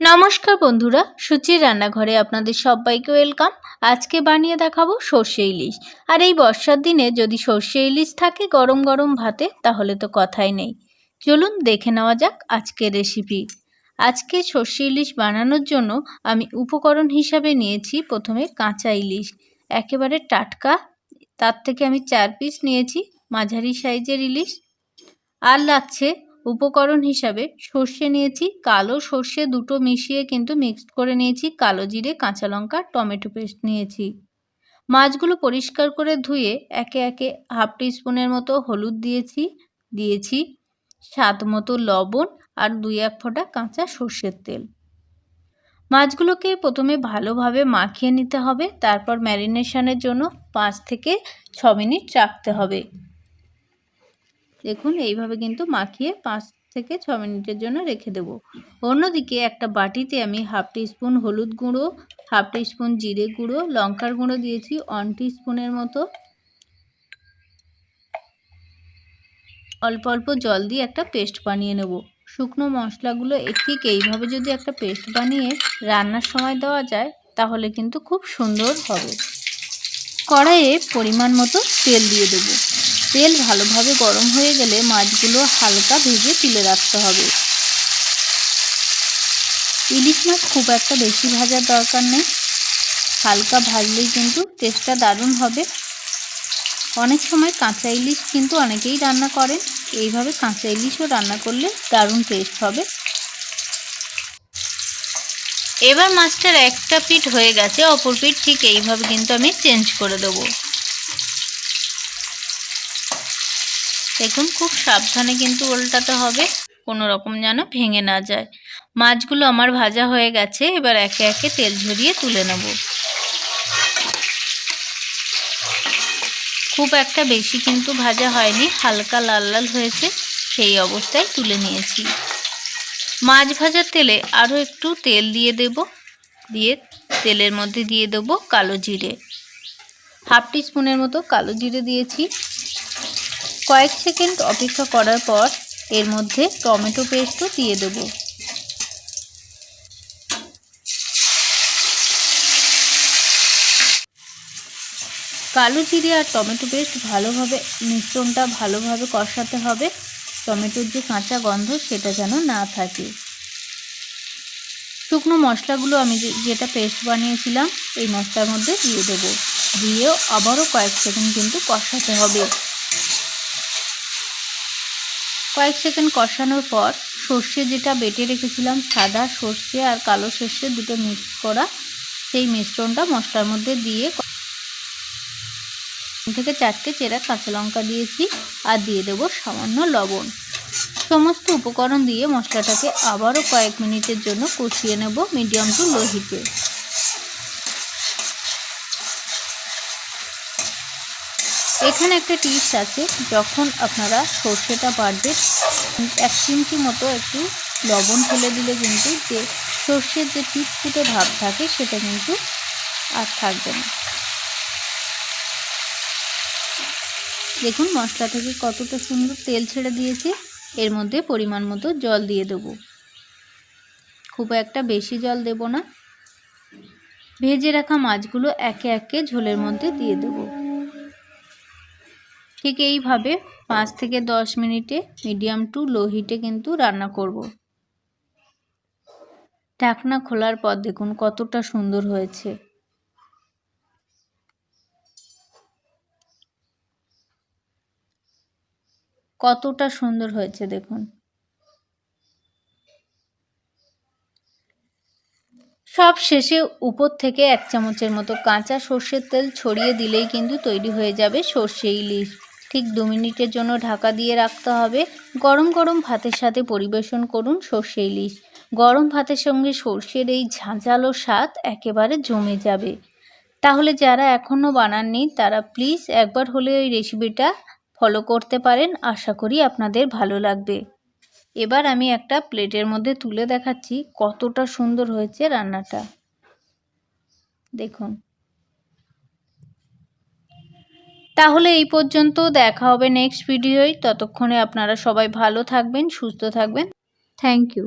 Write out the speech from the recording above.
নমস্কার বন্ধুরা, সুচির রান্নাঘরে আপনাদের সবাইকে ওয়েলকাম। আজকে বানিয়ে দেখাবো সর্ষে ইলিশ। আর এই বর্ষার দিনে যদি সর্ষে ইলিশ থাকে গরম গরম ভাতে, তাহলে তো কথাই নেই। চলুন দেখে নেওয়া যাক আজকের রেসিপি আজকে সর্ষে ইলিশ বানানোর জন্য আমি উপকরণ হিসাবে নিয়েছি প্রথমে কাঁচা ইলিশ। একেবারে টাটকা। তার থেকে আমি চার পিস নিয়েছি মাঝারি সাইজের ইলিশ। আর লাগছে উপকরণ হিসাবে সর্ষে নিয়েছি, কালো সর্ষে দুটো মিশিয়ে কিন্তু মিক্সড করে নিয়েছি, কালো জিরে, কাঁচা লঙ্কা, টমেটো পেস্ট নিয়েছি। মাছগুলো পরিষ্কার করে ধুয়ে একে একে হাফ টিস্পুনের মতো হলুদ দিয়েছি দিয়েছি স্বাদ মতো লবণ আর দুই এক ফোঁটা কাঁচা সর্ষের তেল। মাছগুলোকে প্রথমে ভালোভাবে মাখিয়ে নিতে হবে, তারপর ম্যারিনেশনের জন্য পাঁচ থেকে ছ মিনিট রাখতে হবে। দেখুন, এইভাবে কিন্তু মাখিয়ে পাঁচ থেকে ছ মিনিটের জন্য রেখে দেব। অন্যদিকে একটা বাটিতে আমি হাফ স্পুন হলুদ গুঁড়ো, হাফ স্পুন জিরে গুঁড়ো, লঙ্কার গুঁড়ো দিয়েছি, ওয়ান স্পুনের মতো। অল্প অল্প জল দিয়ে একটা পেস্ট বানিয়ে নেব। শুকনো মশলাগুলো ঠিক এইভাবে যদি একটা পেস্ট বানিয়ে রান্নার সময় দেওয়া যায়, তাহলে কিন্তু খুব সুন্দর হবে। কড়াইয়ে পরিমাণ মতো তেল দিয়ে দেবো। তেল ভালোভাবে গরম হয়ে গেলে মাছগুলো হালকা ভেজে তুলে রাখতে হবে। ইলিশ মাছ খুব একটা বেশি ভাজার দরকার নেই। হালকা ভাজলেই কিন্তু টেস্টটা দারুণ হবে। অনেক সময় কাঁচা ইলিশ কিন্তু অনেকেই রান্না করেন। এইভাবে কাঁচা ইলিশও রান্না করলে দারুণ টেস্ট হবে। এবার মাছটার একটা পিঠ হয়ে গেছে, অপর পিঠ ঠিক এইভাবে কিন্তু আমি চেঞ্জ করে দেবো। দেখুন, খুব সাবধানে কিন্তু উল্টাতে হবে। কোনো রকম যেন ভেঙে না যায়। মাছগুলো আমার ভাজা হয়ে গেছে, এবার একে একে তেল ঝরিয়ে তুলে নেব। খুব একটা বেশি কিন্তু ভাজা হয়নি, হালকা লাল লাল হয়েছে, সেই অবস্থায় তুলে নিয়েছি। মাছ ভাজার তেলে আরও একটু তেল দিয়ে দেব, দিয়ে তেলের মধ্যে দিয়ে দেবো কালো জিরে। হাফ টি স্পুনের মতো কালো জিরে দিয়েছি। কয়েক সেকেন্ড অপেক্ষা করার পর এর মধ্যে টমেটো পেস্টও দিয়ে দেব। কালো জিরে আর টমেটো পেস্ট ভালোভাবে, মিশ্রণটা ভালোভাবে কষাতে হবে। টমেটোর যে কাঁচা গন্ধ, সেটা যেন না থাকে। শুকনো মশলাগুলো আমি যেটা পেস্ট বানিয়েছিলাম, এই মশলার মধ্যে দিয়ে দেবো। দিয়েও আবারও কয়েক সেকেন্ড কিন্তু কষাতে হবে। কয়েক সেকেন্ড কষানোর পর সর্ষে যেটা বেটে রেখেছিলাম, সাদা সর্ষে আর কালো সর্ষে দুটো মিক্স করা, সেই মিশ্রণটা মশলার মধ্যে দিয়ে থেকে চারটে চেরা কাঁচা লঙ্কা দিয়েছি আর দিয়ে দেবো সামান্য লবণ। সমস্ত উপকরণ দিয়ে মশলাটাকে আবারও কয়েক মিনিটের জন্য কষিয়ে নেব মিডিয়াম টু লো হিটে। এখানে একটা টিপস আছে, যখন আপনারা সর্ষেটা বাড়বে, এক চিমটি মতো একটু লবণ ফেলে দিলে কিন্তু যে সর্ষের যে ফুটে ভাব থাকে সেটা কিন্তু আর থাকবে না। দেখুন মশলা থেকে কতটা সুন্দর তেল ছেড়ে দিয়েছে, এর মধ্যে পরিমাণ মতো জল দিয়ে দেব। খুব একটা বেশি জল দেব না। ভেজে রাখা মাছগুলো একে একে ঝোলের মধ্যে দিয়ে দেবো। ঠিক এইভাবে পাঁচ থেকে দশ মিনিটে মিডিয়াম টু লো হিটে কিন্তু রান্না করব। ঢাকনা খোলার পর দেখুন কতটা সুন্দর হয়েছে। কতটা সুন্দর হয়েছে দেখুন। সব শেষে উপর থেকে এক চামচের মতো কাঁচা সর্ষের তেল ছড়িয়ে দিলেই কিন্তু তৈরি হয়ে যাবে সর্ষে ইলিশ। ঠিক দু মিনিটের জন্য ঢাকা দিয়ে রাখতে হবে। গরম গরম ভাতের সাথে পরিবেশন করুন সর্ষে ইলিশ। গরম ভাতের সঙ্গে সর্ষের এই ঝাঁঝালো স্বাদ একেবারে জমে যাবে। তাহলে যারা এখনও বানাননি, তারা প্লিজ একবার হলে ওই রেসিপিটা ফলো করতে পারেন। আশা করি আপনাদের ভালো লাগবে। এবার আমি একটা প্লেটের মধ্যে তুলে দেখাচ্ছি কতটা সুন্দর হয়েছে রান্নাটা। দেখুন। তাহলে এই পর্যন্ত দেখা হবে নেক্সট ভিডিওয় ততক্ষণে আপনারা সবাই ভালো থাকবেন, সুস্থ থাকবেন। Thank you